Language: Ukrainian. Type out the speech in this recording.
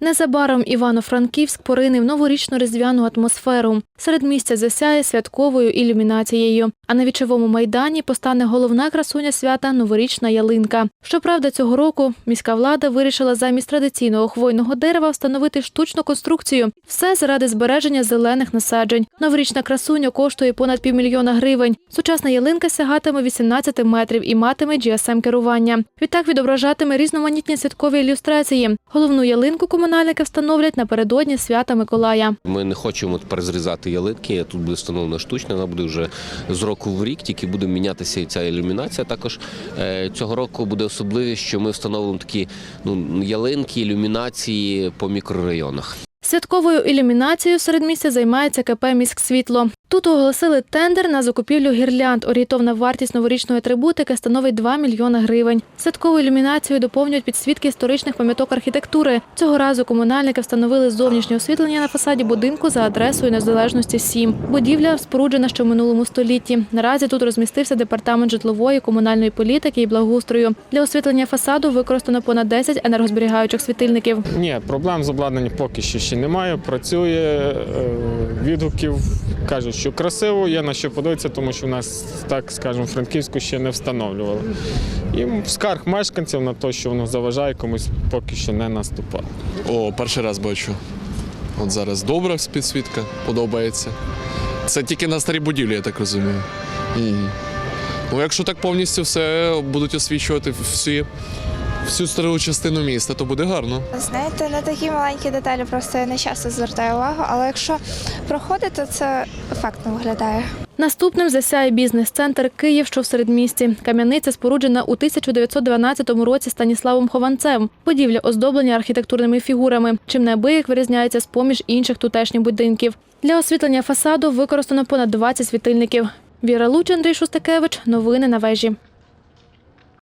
Незабаром Івано-Франківськ поринив новорічну різдвяну атмосферу. Серед місця засяє святковою ілюмінацією. А на вічовому майдані постане головна красуня свята новорічна ялинка. Щоправда, цього року міська влада вирішила замість традиційного хвойного дерева встановити штучну конструкцію. Все заради збереження зелених насаджень. Новорічна красуня коштує понад півмільйона гривень. Сучасна ялинка сягатиме 18 метрів і матиме GSM керування. Відтак відображатиме різноманітні святкові ілюстрації. Головну ялинку комунальники встановлять напередодні свята Миколая. Ми не хочемо тепер зрізати ялинки. Тут буде встановлена штучна, вона буде вже з року в рік, тільки буде мінятися і ця ілюмінація. Також е, цього року буде особливість, що ми встановимо такі ну, ялинки, ілюмінації по мікрорайонах. Святковою ілюмінацією серед місця займається КП «Міськсвітло». Тут оголосили тендер на закупівлю гірлянд. Орієнтовна вартість новорічної атрибутики становить 2 мільйони гривень. Святкову ілюмінацію доповнюють підсвітки історичних пам'яток архітектури. Цього разу комунальники встановили зовнішнє освітлення на фасаді будинку за адресою Незалежності 7. Будівля споруджена ще в минулому столітті. Наразі тут розмістився департамент житлової, комунальної політики і благоустрою. Для освітлення фасаду використано понад 10 енергозберігаючих світильників. Ні, проблем з обладнанням поки що ще немає. Працює е, відгуків, кажуть, що красиво, є на що подивитися, тому що в нас, так скажемо, Франківську ще не встановлювали. І скарг мешканців на те, що воно заважає комусь, поки що не наступає. О, перший раз бачу. От зараз добра підсвітка, подобається. Це тільки на старій будівлі, я так розумію. І... Ну, якщо так повністю все будуть освічувати всі, всю стару частину міста, то буде гарно. Знаєте, на такі маленькі деталі просто я не часто звертаю увагу, але якщо проходить, то це ефектно виглядає. Наступним засяє бізнес-центр Київ, що в середмісті. Кам'яниця споруджена у 1912 році Станіславом Хованцем. Будівля оздоблення архітектурними фігурами, чим неабияк вирізняється з поміж інших тутешніх будинків. Для освітлення фасаду використано понад 20 світильників. Віра Луч, Андрій Шустакевич. Новини на вежі.